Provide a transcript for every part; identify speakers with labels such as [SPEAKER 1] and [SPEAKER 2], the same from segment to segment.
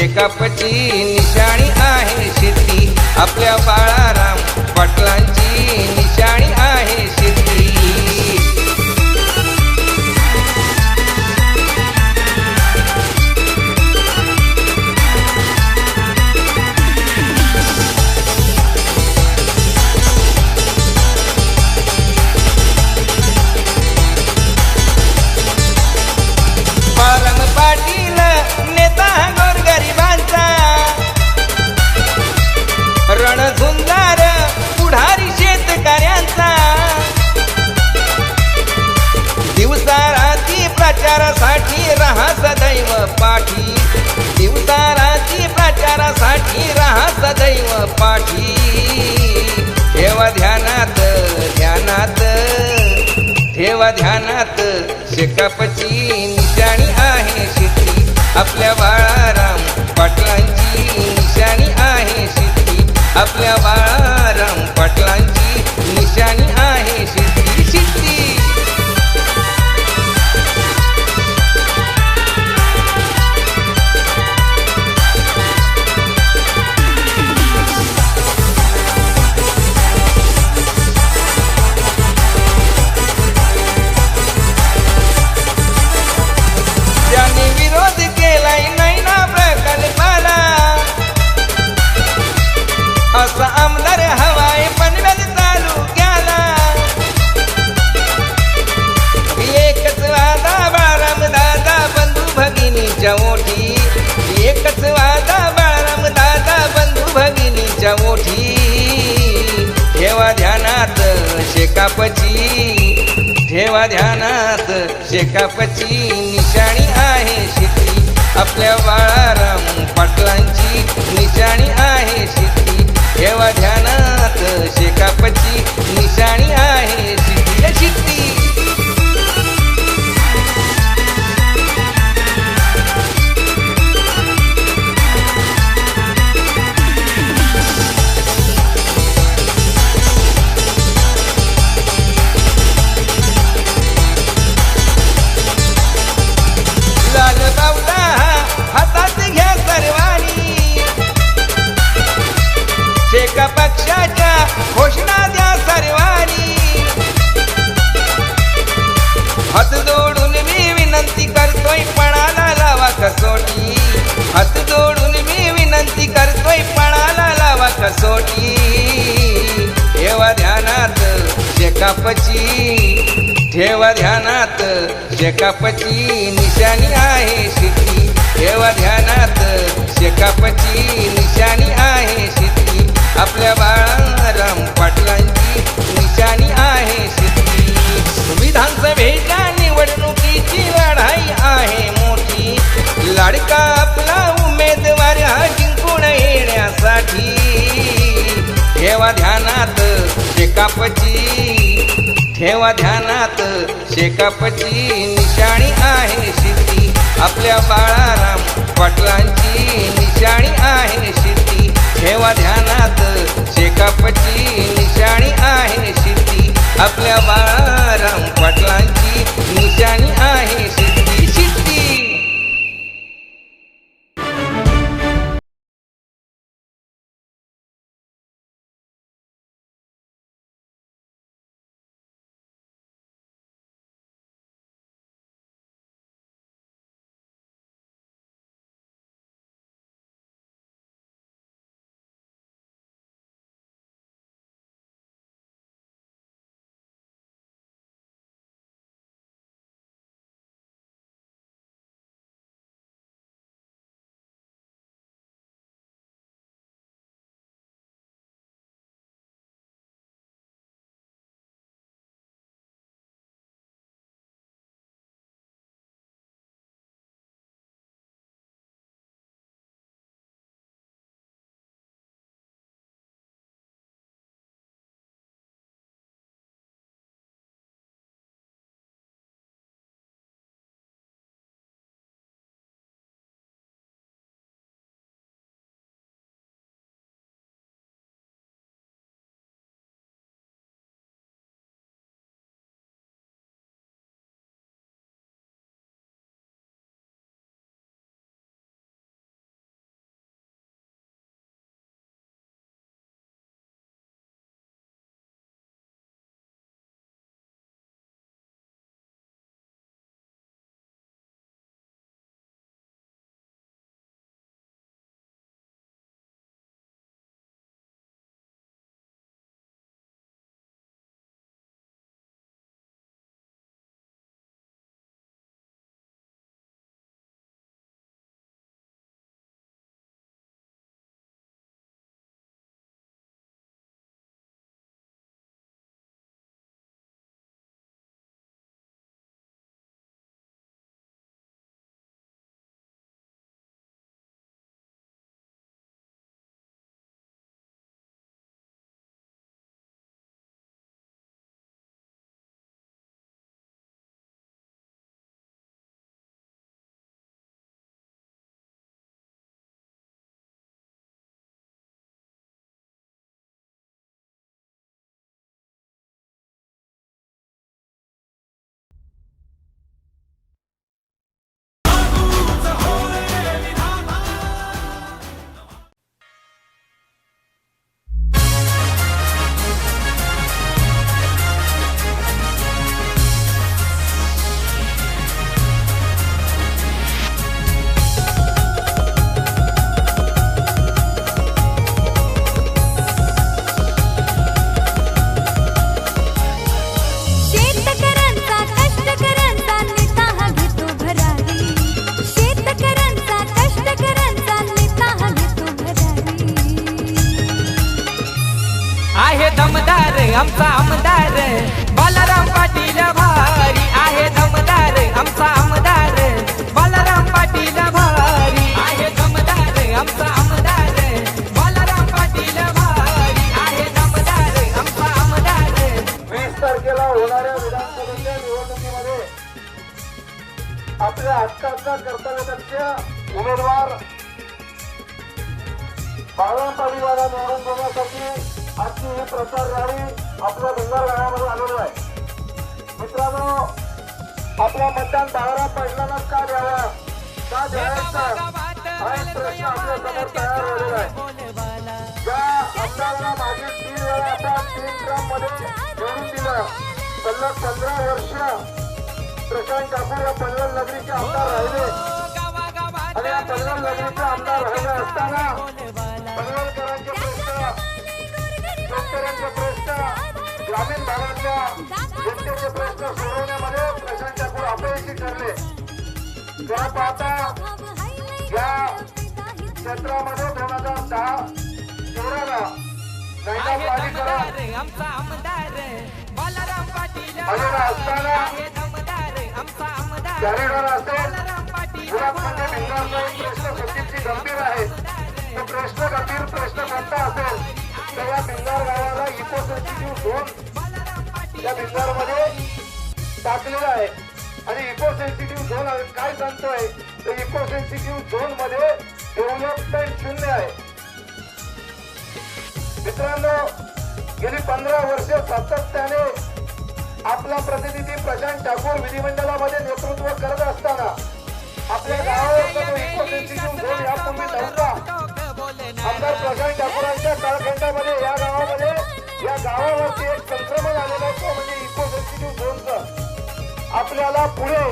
[SPEAKER 1] शेकापची निशाणी आहे शेती. आपल्या बाळ शेकापची निशाणी आहे शेती. आपल्या बाळाराम पाटलांची निशाणी आहे शेती. आपल्या बाळा शेकापची ठेवा ध्यानात शेकापची निशाणी आहे शेती. आपल्या बाळाराम पाटलांची निशाणी आहे शेती. ठेवा ध्यानात शेकापची निशाणी आहे शेती. शेती शेकापची निशाणी आहे शेती. देवा ध्यानात शेकापची निशाणी आहे शेती. आपल्या बाळाराम पाटलांची निशाणी आहे शेती. विधानसभेच्या निवडणुकीची लढाई आहे मोठी. लाडका आपला उमेदवार हा जिंकून येण्यासाठी. देवा ध्यानात शेकापची ठेवा ध्यानात शेकापची निशाणी आहे शेती आपल्या बाळाराम पाटलांची निशाणी आहे शेती ठेवा ध्यानात शेकापची निशाणी आहे शेती आपल्या बाळाराम पाटलांची निशाणी आहे शेती दमदार
[SPEAKER 2] आमचा आमदार. बालाराम पाटील भारी आहे दमदार आमचा आमदार. बालाराम पाटील भारी आहे दमदार आमचा आमदार. बालाराम पाटील भारी आहे दमदार आमचा आमदार.
[SPEAKER 3] वीस तारखेला होणाऱ्या विधानसभेच्या निवडणुकीमध्ये आपल्या हक्काचा कर्तव्यदक्ष उमेदवार बाळाराम पाटीलवाला निवडून देण्यासाठी आजची ही प्रचार रॅली आपल्या भिंगार गावामध्ये आलेलो आहे. मित्रांनो आपला मतदान बाळाराम पाटलांनाच का द्यावा? का द्यायचा? हा एक प्रश्न आपल्यासमोर तयार झालेला आहे. ज्या आमदारांना मागे तीन वेळा आपण तीन ग्राममध्ये निवडून दिलं. सलग पंधरा वर्ष प्रशांत ठाकूर या पनवेल नगरीचे आमदार राहिले. आणि या पनवेल नगरीचे आमदार राहिले असताना पनवेलकरांचे शेतकऱ्यांचे प्रश्न ग्रामीण भागातल्या जनतेचे प्रश्न सोडवण्यामध्ये प्रशांत ठाकूर अपयशी ठरले. त्या पाहता या क्षेत्रामध्ये दोन हजार दहा तेराला गंभीर आहे तो प्रश्न गंभीर प्रश्न कोणता असेल? झोन या भिंगारमध्ये टाकलेला आहे. आणि इको सेन्सिटिव्ह झोन काय सांगतोय? तर इको सेन्सिटिव्ह झोनमध्ये डेव्हलपमेंट शून्य आहे. मित्रांनो गेली पंधरा वर्ष सातत्याने आपला प्रतिनिधी प्रशांत ठाकूर विधिमंडळामध्ये नेतृत्व करत असताना आपल्या गावावरचा जो इको सेन्सिटिव्ह झोन यापूर्वी नव्हता. आमदार प्रशांत ठाकूरांच्या कालखंडामध्ये या गावामध्ये या गावावरती एक संक्रमण आलेलं असतो म्हणजे इको सेन्सिटिव्ह झोनचं आपल्याला पुढे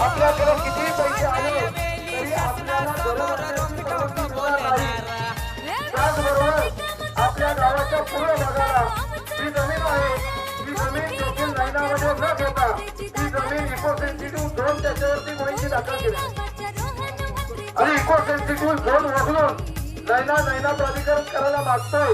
[SPEAKER 3] आपल्याकडे किती पैसे आले तरी आपल्याला त्याचबरोबर आपल्या गावाच्या पूर्व भागाला जी जमीन आहे ती जमीन देखील नैनामध्ये न घेता ती जमीन इको सेन्सिटिव्ह झोन त्याच्यावरती गुन्ह्याची दाखल केली. आणि इको सेन्सिटिव्ह झोन वगळून नैना नैना प्राधिकरण करायला मागतोय.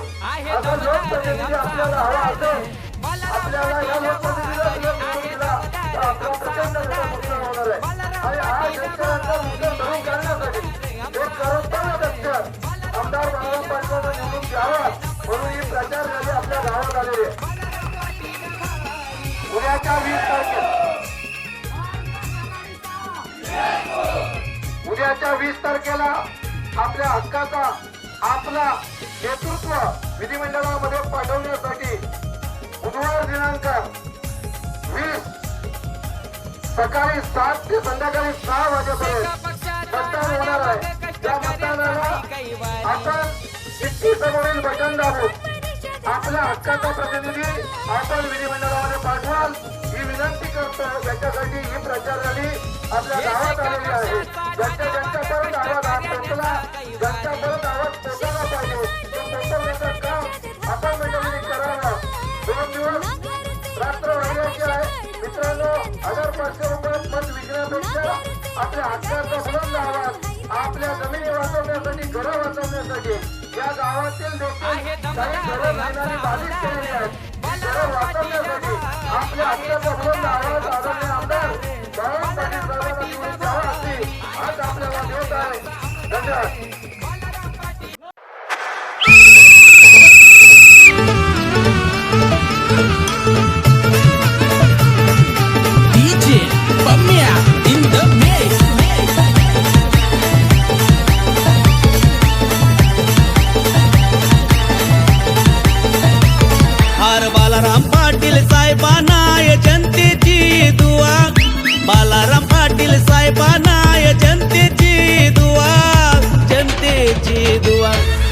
[SPEAKER 3] असा लोकप्रतिनिधी आपल्याला हवा असेल. आपल्याला या लोकप्रतिनिधीला निवडून दिला तर आपला प्रचंड मोठा नुकसान होणार आहे. आणि हा शेतकऱ्यांचा नुकसान भरून काढण्यासाठी एक सर्वोत्तम दक्ष आमदार बाळाराम पाटलांना निवडून द्यावा म्हणून ही प्रचार रॅली आपल्या गावात आलेली आहे. उद्याच्या वीस तारखेला. उद्याच्या वीस तारखेला आपल्या हक्काचा आपला नेतृत्व विधिमंडळामध्ये पाठवण्यासाठी बुधवार दिनांक वीस सकाळी सात ते संध्याकाळी सहा वाजेपर्यंत मतदान होणार आहे. त्या मतदानाला आपण चिठ्ठी समोरील बटन दाबून आपल्या हक्काचा प्रतिनिधी आपण विधिमंडळामध्ये पाठवाल. विनंती करतो याच्यासाठी ही प्रचार रॅली आपल्या गावात आलेली आहे. ज्यांच्या ज्यांच्यापर्यंत आवाज आज पोहोचला ज्यांच्यापर्यंत आवाज पोहोचला पाहिजे. ते पोहोचवण्याचं काम आपण मंडळीने करावं. दोन दिवस रात्र राहिल्याची आहे. मित्रांनो हजार पाचशे रुपयात मत विकण्यापेक्षा आपल्या हक्काचा बुलंद आवाज आपल्या जमिनी वाचवण्यासाठी घरं वाचवण्यासाठी या गावातील देखील काही घरं जाणारी बाधित केलेली आहेत. धन्यवाद.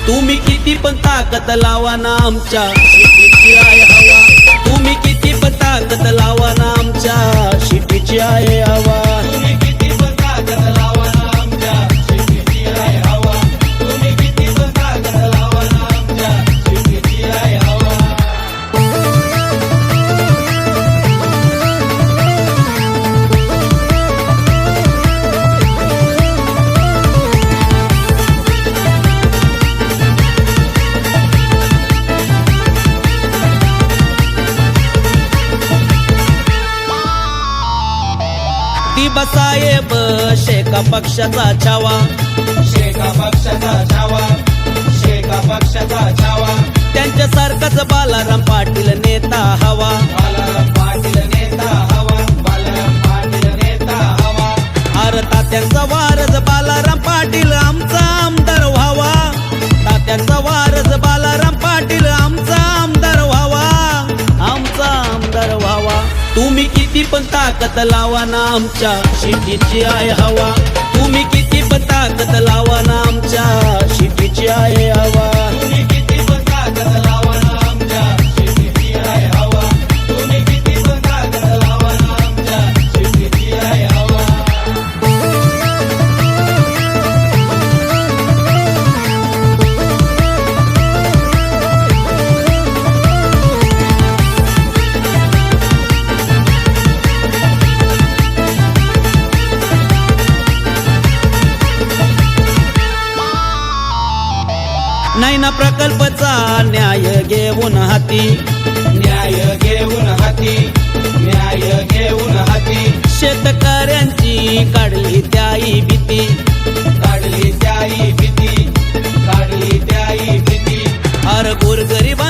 [SPEAKER 4] तुम्ही किती पण ताकद लावा ना आमच्या. शिपीची आहे हवा. तुम्ही किती पण ताकद लावा ना आमच्या. शिपीची आहे हवा. शेका पक्षाचा छावा. शेका पक्षाचा लावा ना आमच्या शेतीची आहे हवा. तुम्ही किती पण ताकद लावा ना आमच्या शेतीची आहे हवा. प्रकल्पचा न्याय घेऊन हाती. न्याय घेऊन हाती न्याय घेऊन हाती. शेतकऱ्यांची काढली त्याई भीती. काढली त्याई भीती काढली त्याई भीती. अर गोरगरिबांचा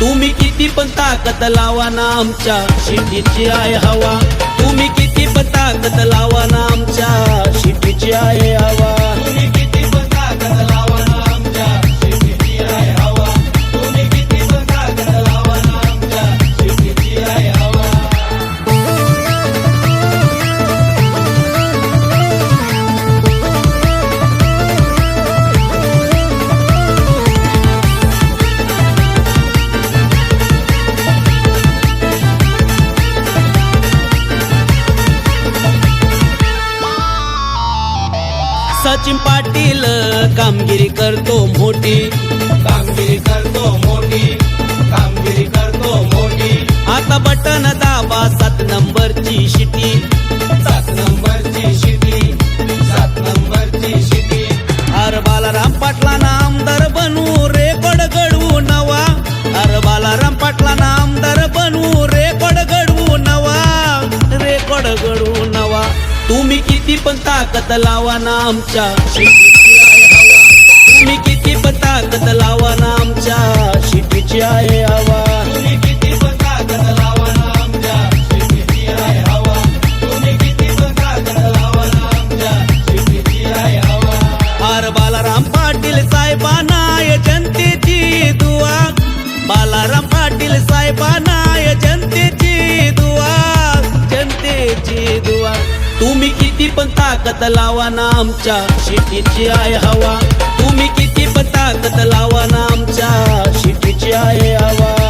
[SPEAKER 4] तुम्ही किती पण ताकद लावा ना आमच्या शेतीची आहे हवा. तुम्ही किती पण ताकद लावा ना आमच्या शेतीची आहे हवा. पाटील कामगिरी करतो मोठी. कामगिरी करतो मोठी कामगिरी करतो मोठी. आता बटन दाबा सात नंबरची शिटी. सात नंबरची शिटी सात नंबरची शिटी. अर बालाराम पाटला आमदार बनू रेकॉर्ड घडवू नवा. अर बालाराम पाटला आमदार बनू रेकॉर्ड घडवू नवा. रेकॉर्ड घडवू नवा. तुम्ही किती पण ताकद लावा ना आमच्या ताकद लावा ना आमच्या. शिटीची आहे हवा. तुम्ही किती पण ताकद लावा ना आमच्या. शिटीची आहे हवा.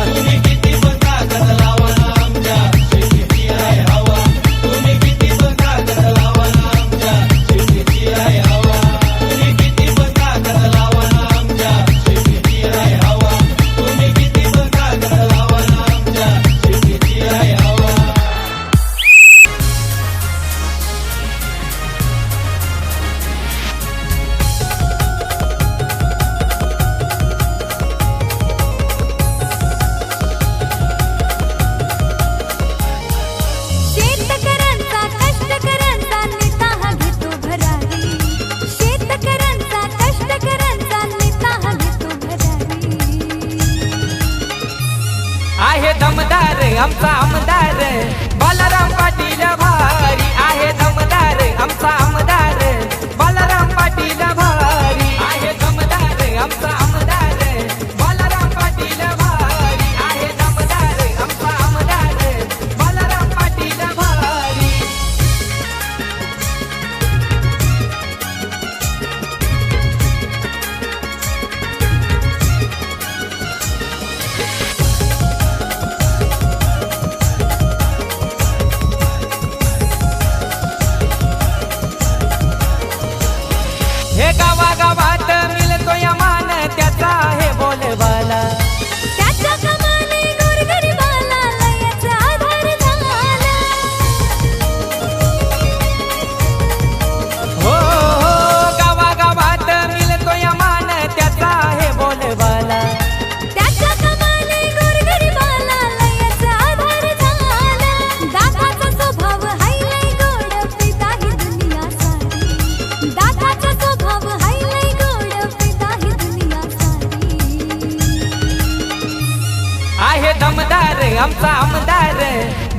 [SPEAKER 2] आमचा आमदार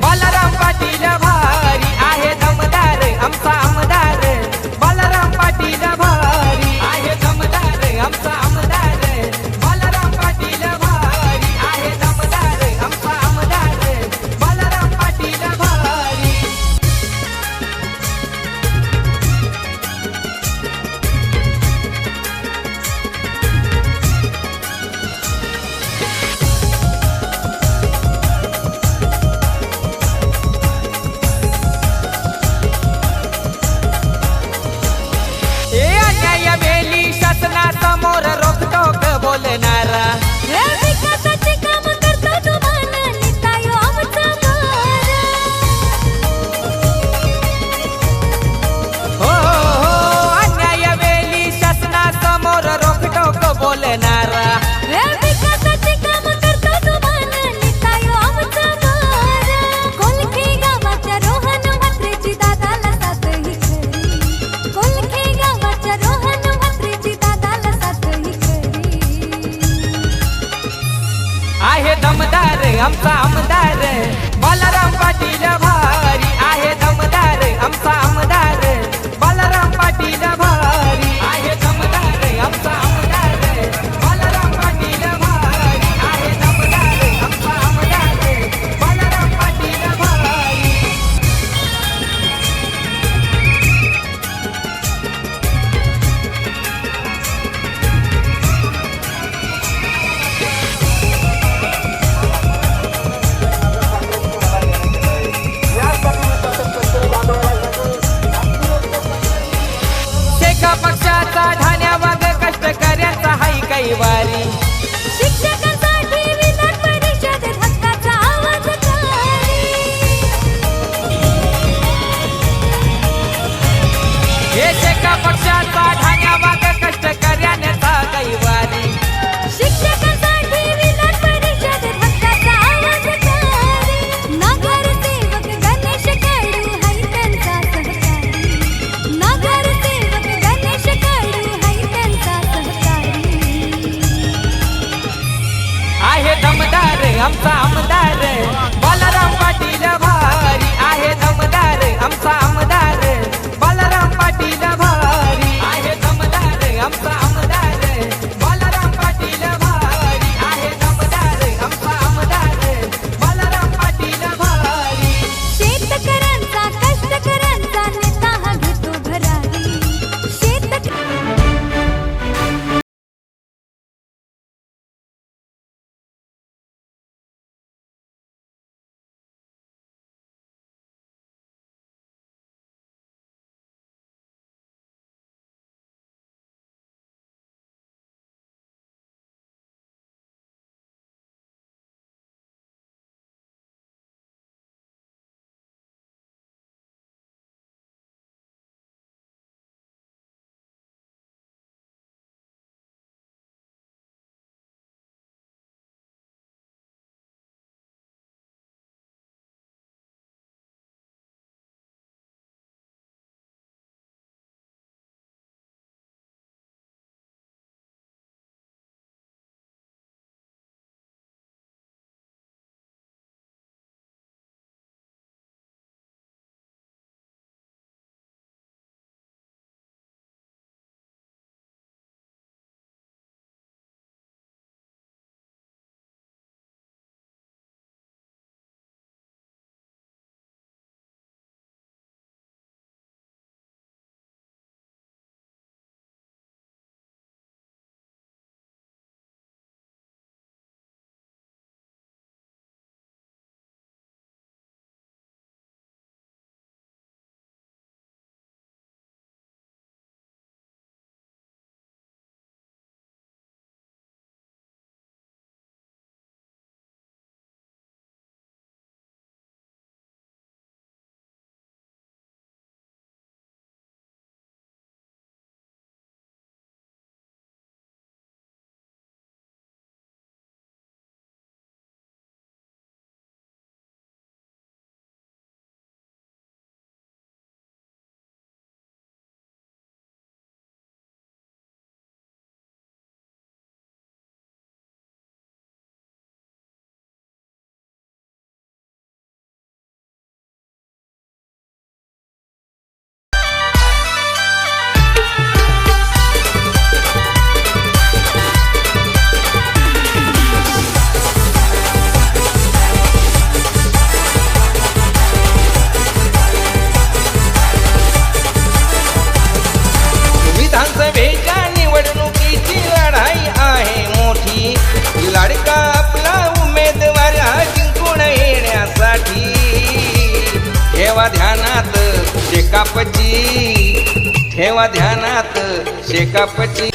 [SPEAKER 2] बलराम पाटील भारी आहे दमदार. आमचा आमदार
[SPEAKER 1] ठेवा ध्यानात शेकापची